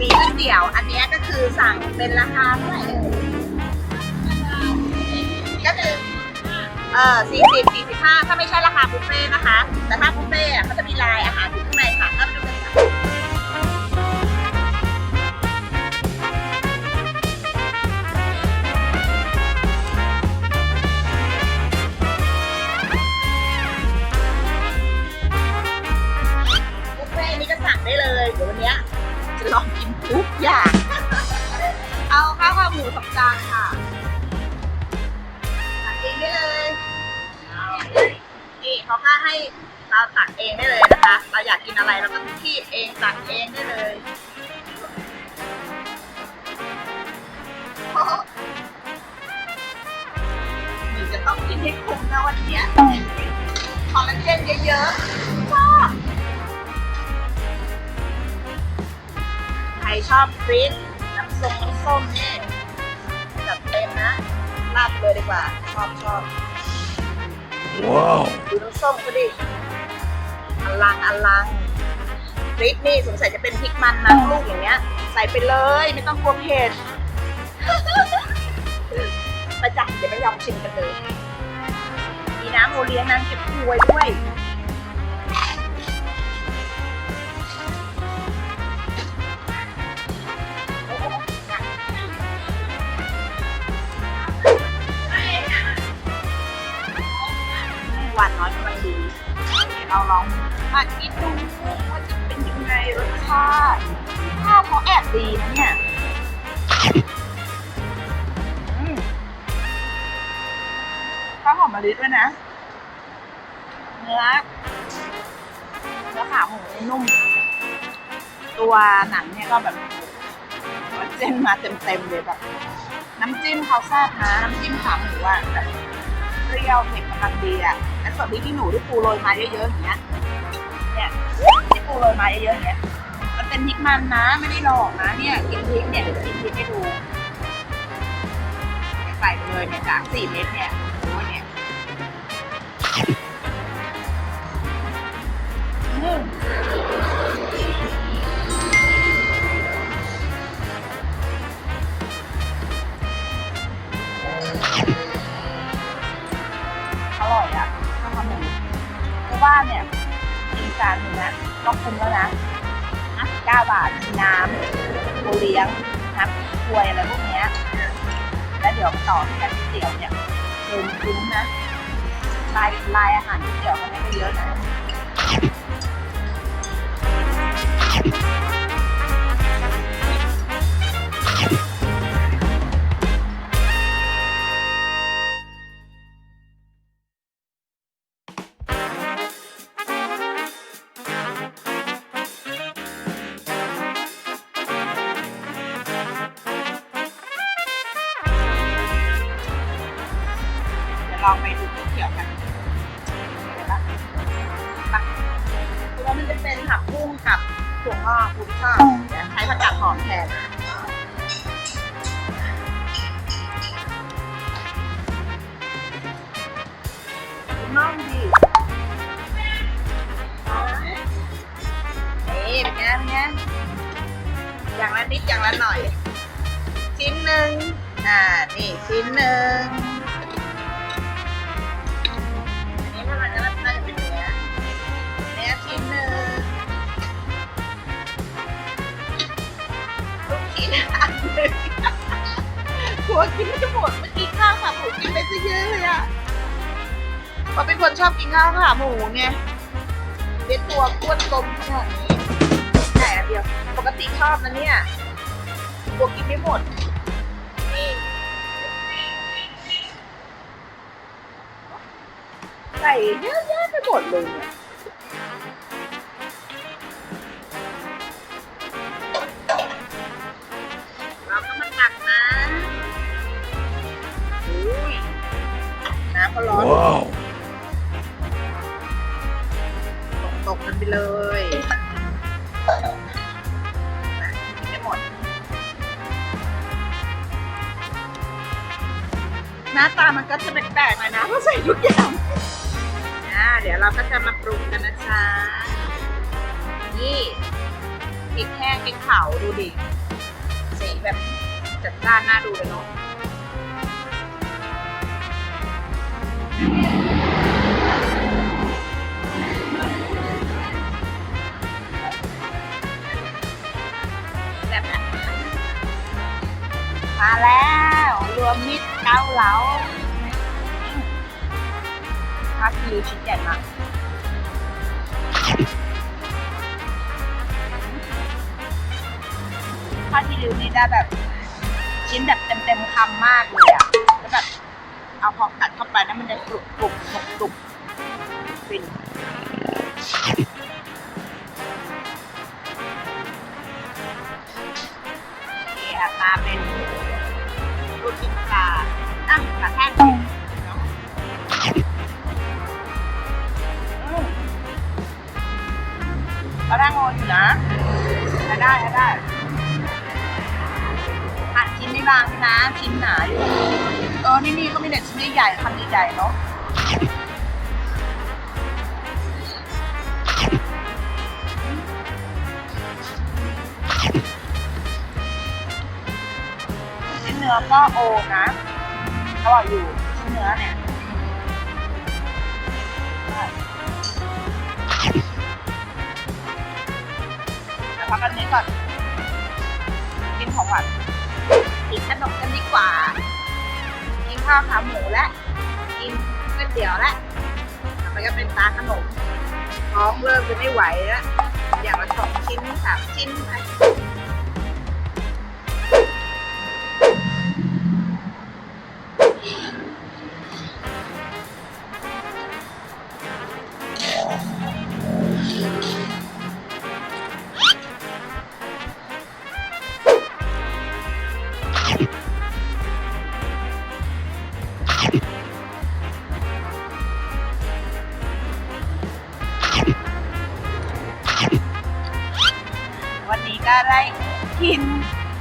มีก๋วยเตี๋ยว อันนี้ก็คือสั่งเป็นราคาเท่าไหร่เอ่ยก็คือเออสี่สิบสี่สิบห้าถ้าไม่ใช่ราคาบุฟเฟ่ต์นะคะ แต่ถ้าบุฟเฟ่ต์อะเขาจะมีลายอาหารอยู่ มูสองจานค่ะตักเองได้เลยนี่เขาค่าให้เราตักเองได้เลยนะคะ เราอยากกินอะไรเราก็คีบเองตักเองได้เลยหนูจะต้องกินให้คุ้มนะวันนี้คอลลาเจนเยอะๆชอบใครชอบฟรีสน้ำส้มน้ำส้มนี่จัดเนะ ลาดเลยดีกว่า ชอบชอบ Wow. ดูน้ำส้มก็ดิอลังอลังพริกนี่สงสัยจะเป็นพริกมันนะลูกอย่างเงี้ย ใส่ไปเลยไม่ต้องกลัวเผ็ดไปจ้ะเดี๋ยวไปลองชิมกันเลย มีน้ำโอเลี้ยงน้ำเก็บถ้วยด้วย วานน้อยกำลังดีเราลองมาคิดดูว่าจะเป็นยังไงรสชาติข้าวเขาแอบดีนะเนี่ยข้าวหอมมะลิด้วยนะ เนื้อเนื้อขาหมูนุ่ม ตัวหนังเนี่ยก็แบบเจนมาเต็มๆเลยแบบน้ำจิ้มเขาแซ่บนะ น้ำจิ้มขาหมูอะแบบ รี้ยวเผ็ดกำลังดีอะแล้วส่วนที่พี่หนูที่ปูโรยมาเยอะๆอย่างเงี้ยเนี่ยที่ปูโรยมาเยอะๆอย่างเงี้ยมันเป็นพริกมันนะไม่ได้หลอกนะเนี่ยกินพริกเนี่ยกินพริกให้ดูใส่ไปเลยเนี่ยสามสี่เม็ดเนี่ยโอ้เนี่ย โอเลี้ยงน้ำถ้วยอะไรพวกเนี้ยแล้วเดี๋ยวต่อที่กันก๋วยเตี๋ยวเนี่ยเดินคุ้มนะลายลายอาหารก๋วยเตี๋ยวเขาไม่ไปเยอะนะ เดี๋ยวลองไปดูก๋วยเตี๋ยวกันเดี๋ยวนะมาตัวมันจะเป็นผักบุ้งกับถั่วงอกคุณชอบใช้ผักกาดหอมแทนน่องดีนี่เป็นไงเป็นไงอย่างละนิดอย่างละหน่อย ชิ้นหนึ่งอ่า นี่ชิ้นหนึ่ง วกินไม่จะหมดเมื่อกี้ข้าวขาหมูกินไปซะเยอะเลยอะเพราะเป็นคนชอบกินข้าวขาหมูไงเป็นตัวอ้วนกลมขนาดนี้แต่อันเดียวปกติชอบนะเนี่ยกลัวกินไม่หมด นี่ใส่เยอะแยะไปหมดเลยเนี่ย หน้าตามันก็จะแปลกๆหน่อยนะเพราะใส่ทุกอย่างอ่าเดี๋ยวเราก็จะมาปรุงกันนะจ๊ะนี่พริกแห้งพริกเผาดูดิสีแบบจัดจ้านน่าดูเลยเนาะมาแล้ว รวมมิตราเหลาพาคิวชิ้นใหญ่มากพาคิวนี่ได้แบบ ชิ้นแบบเต็มๆคำมากเลยอะแล้วแบบเอาพอกัดเข้าไปแล้วมันจะกรุบกรุบกรุบกรุบ กระแทกโงอยู่นะใช้ได้ได้หั่นชิ้นไม่บางนะชิ้นหนาอยู่เออนี่นี่ก็มีแต่ชิ้นใหญ่ๆคำใหญ่ๆเนาะชิ้นเนื้อก็โอนะอร่อยอยู่ชิ้นเนื้อเนี่ย พักกันนี้ก่อน กินของหวานกินขนมกันดีกว่า กินข้าวขาหมูและ กินก๋วยเตี๋ยวและต่อไปก็เป็นตาขนมท้องเริ่มจะไม่ไหวแล้ว อย่างละสองชิ้นสามชิ้นไป วันนี้ก็ได้กิน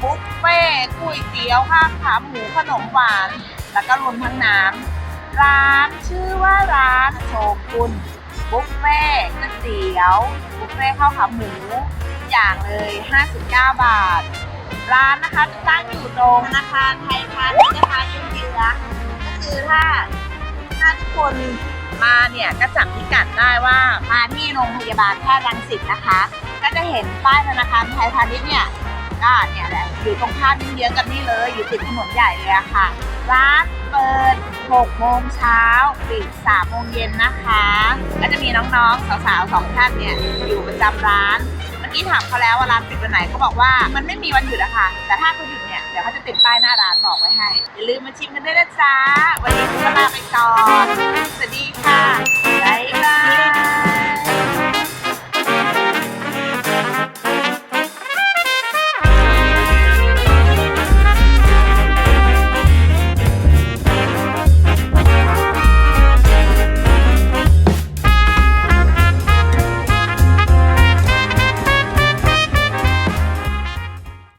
บุฟเฟ่ก๋วยเตี๋ยวข้าวขาหมูขนมหวาน แล้วก็รวมทั้งน้ำร้านชื่อว่าร้านโชกุนบุฟเฟ่ก๋วยเตี๋ยวบุฟเฟ่ข้าวขาหมูทุกอย่างเลย 59 บาท ร้านนะคะจะตั้งอยู่ตรงธนาคารไทยพาณิชย์นะคะยืนเยื้อก็คือถ้าถ้าทุกคนมาเนี่ยก็จับพิกัดได้ว่ามาที่โรงพยาบาลแพทย์รังสิตนะคะ ก็จะเห็นป้ายธนาคารไทยพาณิชย์เนี่ยก็เนี่ยแหละอยู่ตรงข้ามเยื้องๆกันนี่เลยอยู่ติดถนนใหญ่เลยอะค่ะ ร้านเปิด 6 โมงเช้าปิด 3 โมงเย็นนะคะ ก็จะมีน้องๆ สาวๆสองท่านเนี่ยอยู่ประจำร้าน เมื่อกี้ถามเขาแล้วว่าร้านปิดวันไหนเขาบอกว่ามันไม่มีวันหยุดอะค่ะ แต่ถ้าเขาหยุดเนี่ยเดี๋ยวเขาจะติดป้ายหน้าร้านบอกไว้ให้ อย่าลืมมาชิมกันด้วยนะจ๊ะ วันนี้ก็ลาไปก่อน สวัสดีค่ะบ๊ายบาย